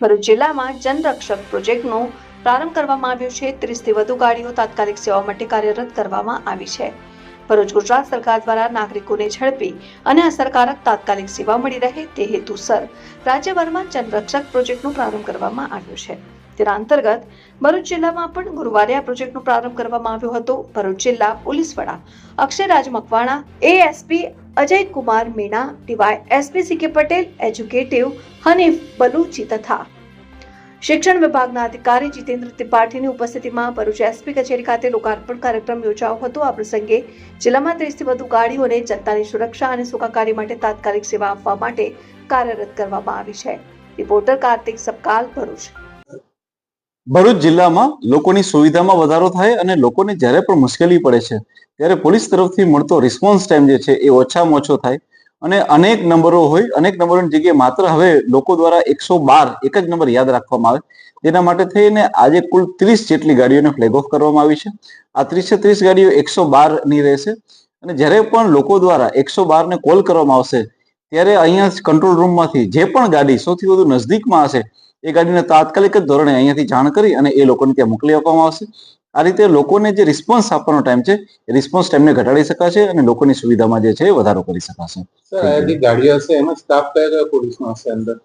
ભરૂચ જિલ્લામાં જનરક્ષક પ્રોજેક્ટનો પ્રારંભ કરવામાં આવ્યો છે. ત્રીસથી વધુ ગાડીઓ તાત્કાલિક સેવા માટે કાર્યરત કરવામાં આવી છે. ભરૂચ ગુજરાત સરકાર દ્વારા નાગરિકોને ઝડપી અને અસરકારક તાત્કાલિક સેવા મળી રહે તે હેતુસર રાજ્યભરમાં જનરક્ષક પ્રોજેક્ટનો પ્રારંભ કરવામાં આવ્યો છે. તેના અંતર્ગત ભરૂચ જિલ્લામાં પણ ગુરુવારે આ પ્રોજેક્ટનો પ્રારંભ કરવામાં આવ્યો હતો. ભરૂચ જિલ્લા પોલીસ વડા Akshayraj Makwana, ASP Ajay Kumar Meena DY SP C K Patel, executive Hanif, બલુચી તથા શિક્ષણ વિભાગના અધિકારી જીતેન્દ્ર ત્રિપાઠીની ઉપસ્થિતિમાં ભરૂચ એસપી કચેરી ખાતે લોકાર્પણ કાર્યક્રમ યોજાયો હતો. આ પ્રસંગે જિલ્લામાં ત્રીસથી વધુ ગાડીઓને જનતાની સુરક્ષા અને સુખાકારી માટે તાત્કાલિક સેવા આપવા માટે કાર્યરત કરવામાં આવી છે. રિપોર્ટર કાર્તિક સપકાલ ભરૂચ. ભરૂચ જિલ્લામાં લોકોની સુવિધામાં વધારો થાય અને લોકોને જ્યારે પણ મુશ્કેલી પડે છે, ત્યારે પોલીસ તરફથી મળતો રિસ્પોન્સ ટાઈમ જે છે એ ઓછામાં ઓછો થાય. અને અનેક નંબરો હોય, અનેક નંબરોની જગ્યાએ માત્ર હવે લોકો દ્વારા એકસો બાર, એક જ નંબર યાદ રાખવામાં આવે. તેના માટે થઈને આજે કુલ ત્રીસ જેટલી ગાડીઓને ફ્લેગ ઓફ કરવામાં આવી છે. આ ત્રીસે ત્રીસ ગાડીઓ એકસો બારની રહેશે. અને જ્યારે પણ લોકો દ્વારા એકસો બારને કોલ કરવામાં આવશે, ત્યારે અહીંયા કંટ્રોલ રૂમમાંથી જે પણ ગાડી સૌથી વધુ નજદીકમાં હશે એ ગાડીને તાત્કાલિક જ ધોરણે અહીંયાથી જાણ કરી અને એ લોકોને ત્યાં મોકલી આપવામાં આવશે. આ રીતે લોકોને જે રિસ્પોન્સ આપવાનો ટાઈમ છે એ રિસ્પોન્સ ટાઈમને ઘટાડી શકાશે અને લોકોની સુવિધામાં જે છે એ વધારો કરી શકાશે. જે ગાડીઓ હશે એમાં સ્ટાફ કયા કયા પોલીસનો હશે અંદર?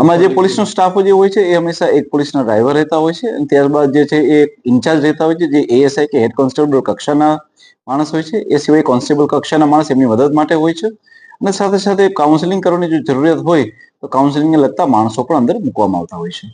આમાં જે પોલીસનો સ્ટાફ જે હોય છે એ હંમેશા એક પોલીસના ડ્રાઈવર રહેતા હોય છે અને ત્યારબાદ જે છે એ ઇન્ચાર્જ રહેતા હોય છે જે એએસઆઈ કે હેડ કોન્સ્ટેબલ કક્ષાના માણસ હોય છે. એ સિવાય કોન્સ્ટેબલ કક્ષાના માણસ એમની મદદ માટે હોય છે. અને સાથે સાથે કાઉન્સેલિંગ કરવાની જો જરૂરિયાત હોય તો કાઉન્સેલિંગને લગતા માણસો પણ અંદર મૂકવામાં આવતા હોય છે.